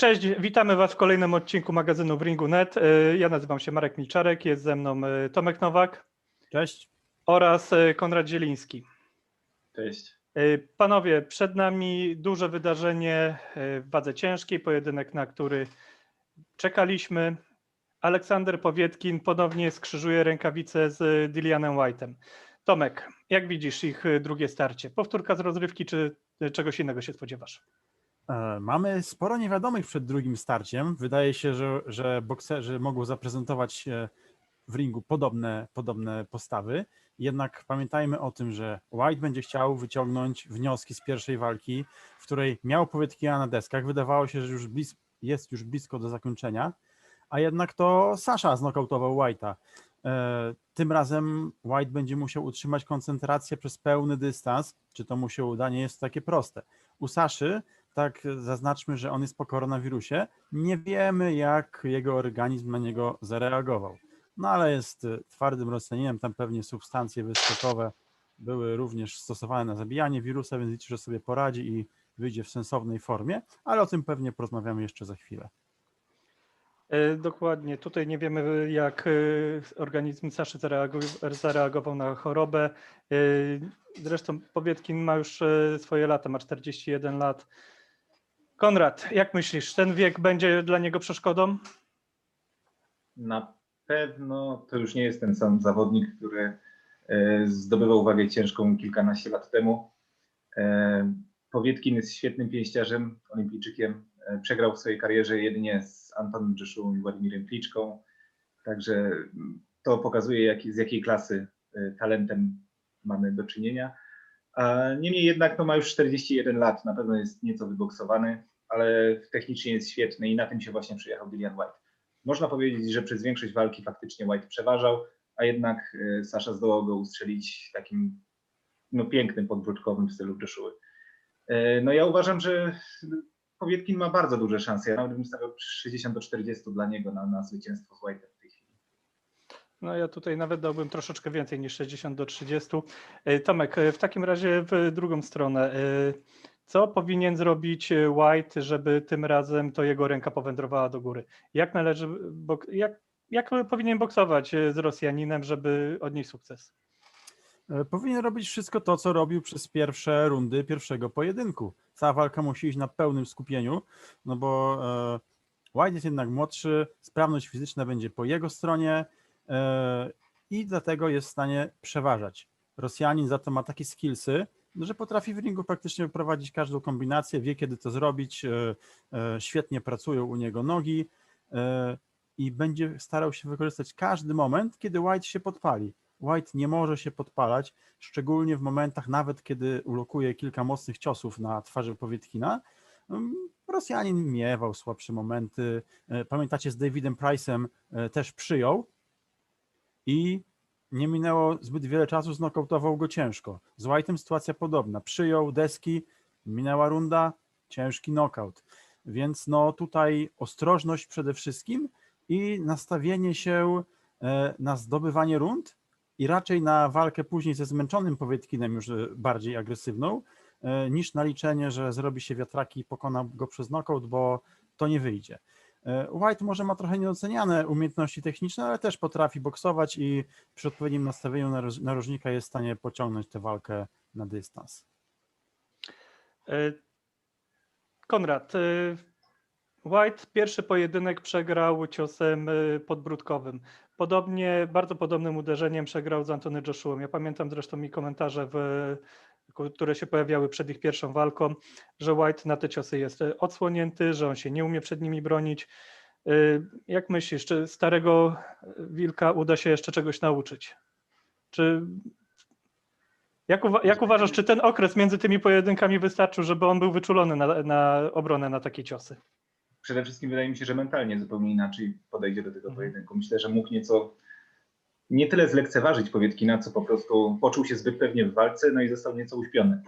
Cześć, witamy Was w kolejnym odcinku magazynu w Ringu.net. Y, Ja nazywam się Marek Milczarek, jest ze mną y, Tomek Nowak Cześć. oraz y, Konrad Zieliński. Cześć. Panowie, przed nami duże wydarzenie w wadze ciężkiej, pojedynek, na który czekaliśmy. Aleksander Powietkin ponownie skrzyżuje rękawice z Dilianem White'em. Tomek, jak widzisz ich drugie starcie? Powtórka z rozrywki, czy czegoś innego się spodziewasz? E, Mamy sporo niewiadomych przed drugim starciem. Wydaje się, że, że bokserzy mogą zaprezentować e, w ringu podobne, podobne postawy. Jednak pamiętajmy o tym, że White będzie chciał wyciągnąć wnioski z pierwszej walki, w której miał Powietkina na deskach. Wydawało się, że już blis- jest już blisko do zakończenia, a jednak to Sasha znokautował White'a. E, Tym razem White będzie musiał utrzymać koncentrację przez pełny dystans. Czy to mu się uda? Nie jest to takie proste. U Saszy tak zaznaczmy, że on jest po koronawirusie. Nie wiemy, jak jego organizm na niego zareagował. No ale jest y, twardym Rosjaninem, tam pewnie substancje wyskokowe były również stosowane na zabijanie wirusa, więc liczę, że sobie poradzi i wyjdzie w sensownej formie, ale o tym pewnie porozmawiamy jeszcze za chwilę. E, Dokładnie. Tutaj nie wiemy, jak e, organizm Saszy zareagował, zareagował na chorobę. E, Zresztą Powietkin ma już e, swoje lata, ma 41 lat. Konrad, jak myślisz, ten wiek będzie dla niego przeszkodą? Na pewno to już nie jest ten sam zawodnik, który e, zdobywał wagę ciężką kilkanaście lat temu. E, Powietkin jest świetnym pięściarzem, olimpijczykiem. E, Przegrał w swojej karierze jedynie z Antonem Jeszą i Władimirem Kliczką. Także mm, to pokazuje, jak, z jakiej klasy talentem mamy do czynienia. Niemniej jednak no, ma już 41 lat, na pewno jest nieco wyboksowany, ale technicznie jest świetny i na tym się właśnie przyjechał Dillian White. Można powiedzieć, że przez większość walki faktycznie White przeważał, a jednak e, Sasza zdołał go ustrzelić takim no, pięknym podbródkowym w stylu Joshua. E, No ja uważam, że Powietkin ma bardzo duże szanse. Ja nawet bym stawiał 60 do 40 dla niego na, na zwycięstwo z White'em. No ja tutaj nawet dałbym troszeczkę więcej niż 60 do 30. E, Tomek, e, w takim razie w drugą stronę. e, Co powinien zrobić White, żeby tym razem to jego ręka powędrowała do góry? Jak należy, jak, jak powinien boksować z Rosjaninem, żeby odnieść sukces? Powinien robić wszystko to, co robił przez pierwsze rundy pierwszego pojedynku. Cała walka musi iść na pełnym skupieniu, no bo White jest jednak młodszy, sprawność fizyczna będzie po jego stronie i dlatego jest w stanie przeważać. Rosjanin za to ma takie skillsy, że potrafi w ringu praktycznie wyprowadzić każdą kombinację, wie kiedy to zrobić, e, e, świetnie pracują u niego nogi e, i będzie starał się wykorzystać każdy moment, kiedy White się podpali. White nie może się podpalać, szczególnie w momentach, nawet kiedy ulokuje kilka mocnych ciosów na twarzy Powietkina. Mm, Rosjanin miewał słabsze momenty. E, Pamiętacie, z Davidem Price'em e, też przyjął i nie minęło zbyt wiele czasu, znokautował go ciężko. Z White'em sytuacja podobna. Przyjął deski, minęła runda, ciężki knockout. Więc no tutaj ostrożność przede wszystkim i nastawienie się e, na zdobywanie rund i raczej na walkę później ze zmęczonym Powietkinem już e, bardziej agresywną, e, niż na liczenie, że zrobi się wiatraki i pokona go przez knockout, bo to nie wyjdzie. E, White może ma trochę nieoceniane umiejętności techniczne, ale też potrafi boksować i przy odpowiednim nastawieniu naroż- narożnika jest w stanie pociągnąć tę walkę na dystans. E, Konrad, e, White pierwszy pojedynek przegrał ciosem podbródkowym. Podobnie, bardzo podobnym uderzeniem przegrał z Antony Joshua. Ja pamiętam zresztą i komentarze, w, które się pojawiały przed ich pierwszą walką, że White na te ciosy jest e, odsłonięty, że on się nie umie przed nimi bronić. E, Jak myślisz, czy starego wilka uda się jeszcze czegoś nauczyć? Czy jak, uwa- jak uważasz, czy ten okres między tymi pojedynkami wystarczył, żeby on był wyczulony na, na obronę, na takie ciosy? Przede wszystkim wydaje mi się, że mentalnie zupełnie inaczej podejdzie do tego Mhm. pojedynku. Myślę, że mógł nieco nie tyle zlekceważyć Powietkina, co po prostu poczuł się zbyt pewnie w walce, no i został nieco uśpiony.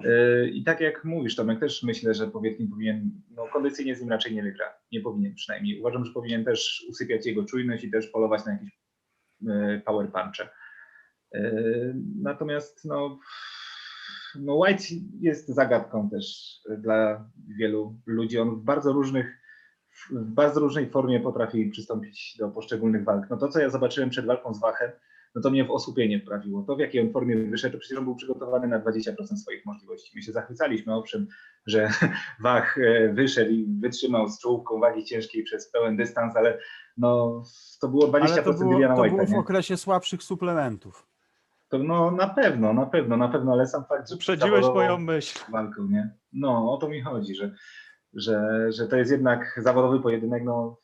Yy, I tak jak mówisz, Tomek, też myślę, że Powietkin powinien, no kondycyjnie z nim raczej nie wygra. Nie powinien przynajmniej. Uważam, że powinien też usypiać jego czujność i też polować na jakieś yy, power punche. Yy, Natomiast no, no White jest zagadką też dla wielu ludzi. On w bardzo różnych w bardzo różnej formie potrafi przystąpić do poszczególnych walk. No to, co ja zobaczyłem przed walką z Wachem, no to mnie w osłupienie wprawiło. To, w jakiej on formie wyszedł, to przecież on był przygotowany na 20% swoich możliwości. My się zachwycaliśmy, owszem, że Wach e, wyszedł i wytrzymał z czołówką wagi ciężkiej przez pełen dystans, ale no, to było 20% Ale to było, Dilliana to White'a, było w nie? okresie słabszych suplementów. To no na pewno, na pewno, na pewno, ale sam fakt, że Uprzedziłeś moją myśl. walką, nie? No, o to mi chodzi, że, że, że to jest jednak zawodowy pojedynek, no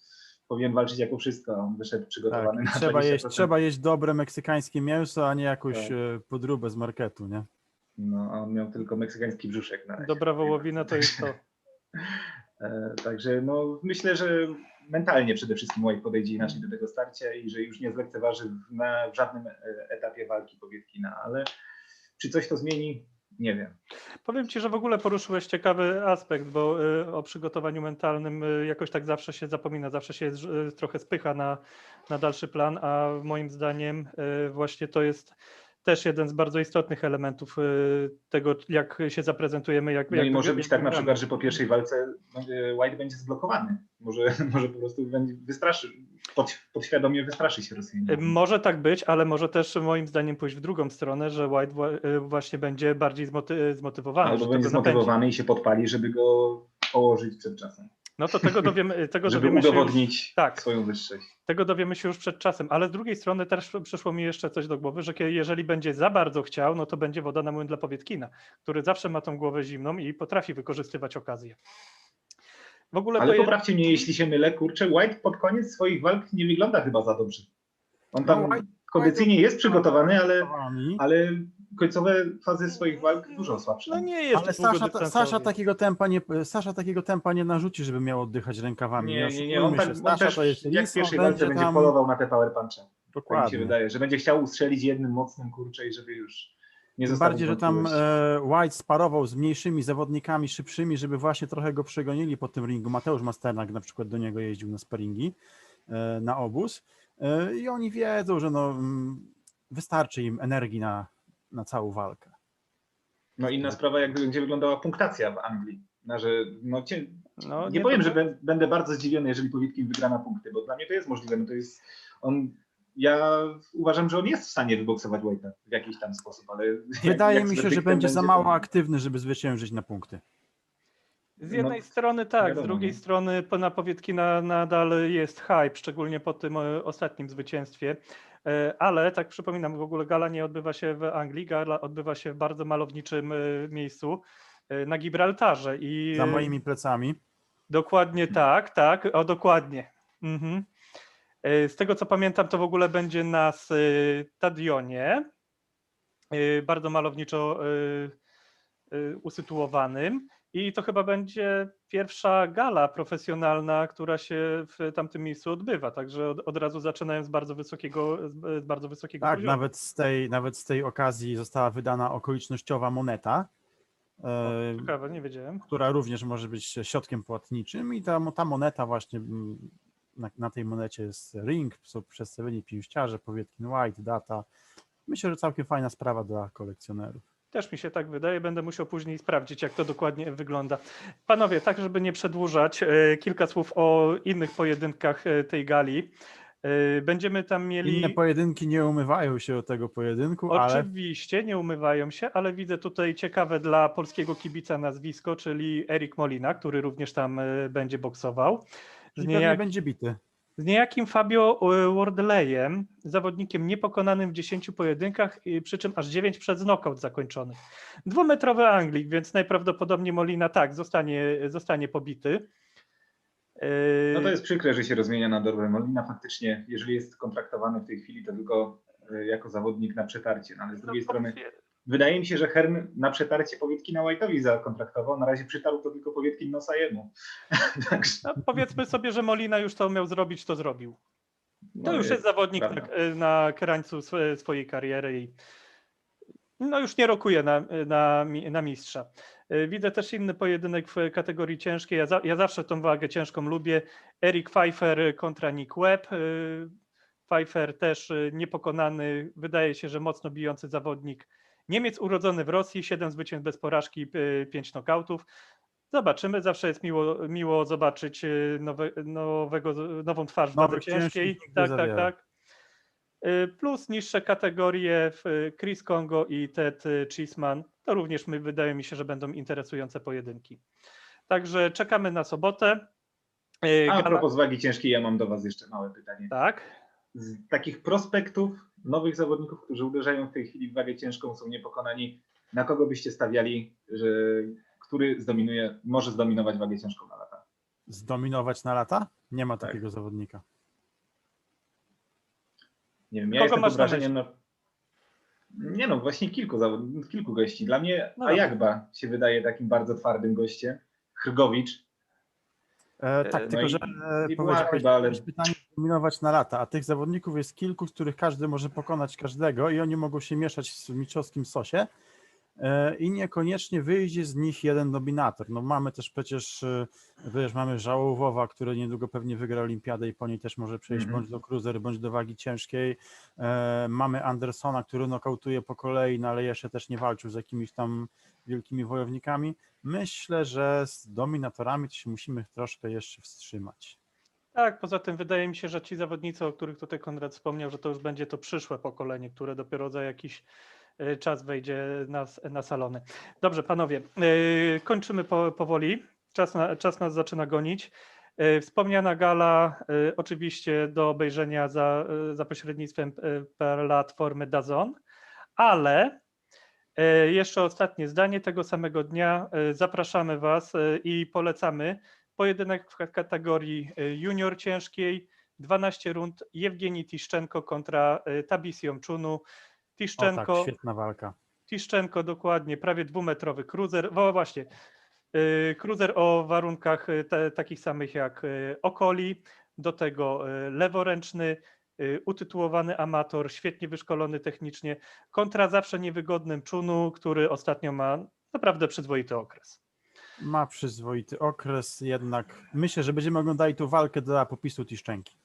powinien walczyć jako wszystko. On wyszedł Tak, przygotowany na trzeba, 20%. jeść, trzeba jeść dobre meksykańskie mięso, a nie jakąś Tak. e, podróbę z marketu, nie? No, a on miał tylko meksykański brzuszek na razie. Dobra wołowina to jest to. E, Także no, myślę, że mentalnie przede wszystkim White podejdzie inaczej do tego starcia i że już nie zlekceważy w- na w żadnym e, etapie walki Powietkina, ale czy coś to zmieni? Nie wiem. Powiem ci, że w ogóle poruszyłeś ciekawy aspekt, bo y, o przygotowaniu mentalnym y, jakoś tak zawsze się zapomina, zawsze się y, trochę spycha na, na dalszy plan, a moim zdaniem właśnie to jest też jeden z bardzo istotnych elementów y, tego, jak się zaprezentujemy. Jak, No jak i może być tak na przykład, że po pierwszej walce będzie- White będzie zblokowany. Może, może po prostu będzie wystraszy, pod, podświadomie wystraszy się Y, Rosjanin. Może tak być, ale może też moim zdaniem pójść w drugą stronę, że White wła- y, właśnie będzie bardziej zmoty- zmotywowany. Albo będzie go napędzi. zmotywowany i się podpali, żeby go położyć przed czasem. No to tego dowiemy, tego Żeby dowiemy się już, udowodnić tak. swoją wyższość. tego dowiemy się już przed czasem, ale z drugiej strony też przyszło mi jeszcze coś do głowy, że jeżeli będzie za bardzo chciał, no to będzie woda na młyn dla Powietkina, który zawsze ma tą głowę zimną i potrafi wykorzystywać okazję. W ogóle Ale poje- poprawcie mnie, jeśli się mylę, kurczę, White pod koniec swoich walk nie wygląda chyba za dobrze. On tam No, kondycyjnie jest przygotowany, ale, ale końcowe fazy swoich walk dużo słabsze. no nie jest Ale Sasza, ta. Sasza, takiego tempa nie, Sasza takiego tempa nie narzuci, żeby miał oddychać rękawami. Nie, nie, nie. On, tak, on też to jest jak w pierwszej walce będzie tam- polował na te power punche. Tak mi się Dokładnie. wydaje, że będzie chciał ustrzelić jednym mocnym kurczę i żeby już nie Tym zostawić bardziej, że tam e, White sparował z mniejszymi zawodnikami, szybszymi, żeby właśnie trochę go przegonili po tym ringu. Mateusz Masternak na przykład do niego jeździł na sparingi, e, na obóz e, i oni wiedzą, że no, mm, wystarczy im energii na, na całą walkę. No inna sprawa, jak będzie wyglądała punktacja w Anglii. Na, że, no, cie, No, nie, powiem, to- że bę- będę bardzo zdziwiony, jeżeli Powietkin wygra na punkty, bo dla mnie to jest możliwe. No to jest on. Ja uważam, że on jest w stanie wyboksować White'a w jakiś tam sposób, ale. Wydaje jak z mi się, że będzie za to- mało aktywny, żeby zwyciężyć na punkty. Z jednej No, strony tak, wiadomo, z drugiej nie? strony po- na Powietkina nadal jest hype, szczególnie po tym e, ostatnim zwycięstwie. E, Ale tak przypominam, w ogóle gala nie odbywa się w Anglii, gala odbywa się w bardzo malowniczym e, miejscu e, na Gibraltarze. I Za moimi plecami. Dokładnie tak, tak, o dokładnie. Mhm. Z tego co pamiętam, to w ogóle będzie na stadionie, bardzo malowniczo usytuowanym. I to chyba będzie pierwsza gala profesjonalna, która się w tamtym miejscu odbywa. Także od, od razu zaczynają z bardzo wysokiego, z bardzo wysokiego Tak, poziomu. nawet z, tej, nawet z tej okazji została wydana okolicznościowa moneta, e, Ciekawe, nie wiedziałem. która również może być środkiem płatniczym i ta, ta moneta właśnie, na, na tej monecie jest ring, są przedstawieni pięściarze, Powietkin White, data. Myślę, że całkiem fajna sprawa dla kolekcjonerów. Też mi się tak wydaje, będę musiał później sprawdzić, jak to dokładnie wygląda. Panowie, tak żeby nie przedłużać, e, kilka słów o innych pojedynkach e, tej gali. E, Będziemy tam mieli. Inne pojedynki nie umywają się od tego pojedynku, ale Oczywiście nie umywają się, ale widzę tutaj ciekawe dla polskiego kibica nazwisko, czyli Erik Molina, który również tam będzie boksował. Z, niejak, będzie bity. Z niejakim Fabio e, Wardleyem, zawodnikiem niepokonanym w 10 pojedynkach, i przy czym aż 9 przez knockout zakończonych. Dwumetrowy Anglik, więc najprawdopodobniej Molina tak, zostanie, zostanie pobity. E, No to jest przykre, że się rozmienia na Dorwę Molina. Faktycznie, jeżeli jest kontraktowany w tej chwili, to tylko e, jako zawodnik na przetarcie. No, ale z no, drugiej strony wydaje mi się, że Herm na przetarcie Powietki na White'owi zakontraktował. Na razie przytarł to tylko Powietkin nosa jemu. No, powiedzmy sobie, że Molina już to miał zrobić, to zrobił. To no, już jest zawodnik na, na krańcu swojej kariery i no już nie rokuje na, na, na mistrza. Y, Widzę też inny pojedynek w kategorii ciężkiej. Ja, za, ja zawsze tą wagę ciężką lubię. Eric Pfeiffer kontra Nick Webb. Y, Pfeiffer też y, niepokonany, wydaje się, że mocno bijący zawodnik. Niemiec urodzony w Rosji, 7 zwycięstw bez porażki, 5 nokautów. Zobaczymy, zawsze jest miło, miło zobaczyć y, nowe, nowego, nową twarz w Nowych, wadze ciężkiej. Tak, tak, tak. Y, Plus niższe kategorie w y, Chris Kongo i Ted y, Cheeseman. To również my, wydaje mi się, że będą interesujące pojedynki. Także czekamy na sobotę. Y, A gala- propos wagi ciężkiej, ja mam do Was jeszcze małe pytanie. Tak. Z takich prospektów, nowych zawodników, którzy uderzają w tej chwili w wagę ciężką, są niepokonani, na kogo byście stawiali, że, który zdominuje, może zdominować wagę ciężką na lata? Zdominować na lata? Nie ma Tak. takiego zawodnika. Nie wiem, ja Kogo jestem masz pod na wrażeniem, no, nie no, właśnie kilku, zawod- kilku gości. Dla mnie No Ajagba się wydaje takim bardzo twardym gościem. Hrgowicz, E, tak, E, no tylko i- że i e, była powiedziałeś, chyba, ale- ale... pytanie dominować na lata, a tych zawodników jest kilku, z których każdy może pokonać każdego i oni mogą się mieszać w mistrzowskim sosie e, i niekoniecznie wyjdzie z nich jeden dominator. No mamy też przecież, e, wiesz, mamy Żałowowa, który niedługo pewnie wygra olimpiadę i po niej też może przejść Mhm. bądź do cruiser, bądź do wagi ciężkiej. E, mamy Andersona, który nokautuje po kolei, no ale jeszcze też nie walczył z jakimiś tam wielkimi wojownikami. Myślę, że z dominatorami to się musimy troszkę jeszcze wstrzymać. Tak, poza tym wydaje mi się, że ci zawodnicy, o których tutaj Konrad wspomniał, że to już będzie to przyszłe pokolenie, które dopiero za jakiś y, czas wejdzie na, na salony. Dobrze, panowie, y, kończymy po, powoli. Czas, na, czas nas zaczyna gonić. Y, Wspomniana gala oczywiście do obejrzenia za, za pośrednictwem platformy DAZN, ale jeszcze ostatnie zdanie tego samego dnia. Zapraszamy Was i polecamy pojedynek w kategorii y, junior ciężkiej, 12 rund, Jewgeni Tiszczenko kontra y, Tabisią Czunu. O Tiszczenko, tak, świetna walka. Tiszczenko dokładnie, prawie dwumetrowy cruiser, o właśnie, y, cruiser o warunkach y, te, takich samych jak y, Okoli, do tego y, leworęczny, y, utytułowany amator, świetnie wyszkolony technicznie, kontra zawsze niewygodnym Czunu, który ostatnio ma naprawdę przyzwoity okres. Ma przyzwoity okres, jednak myślę, że będziemy oglądali tą walkę dla popisu Tiszczenki.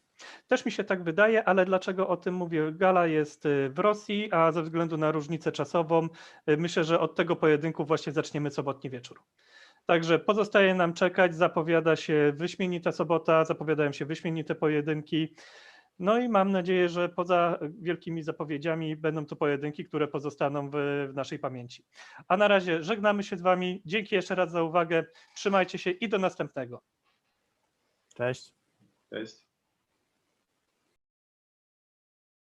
Też mi się tak wydaje, ale dlaczego o tym mówię? Gala jest y, w Rosji, a ze względu na różnicę czasową, y, myślę, że od tego pojedynku właśnie zaczniemy sobotni wieczór. Także pozostaje nam czekać, zapowiada się wyśmienita sobota, zapowiadają się wyśmienite pojedynki. No i mam nadzieję, że poza wielkimi zapowiedziami będą to pojedynki, które pozostaną w, w naszej pamięci. A na razie żegnamy się z Wami. Dzięki jeszcze raz za uwagę. Trzymajcie się i do następnego. Cześć. Cześć.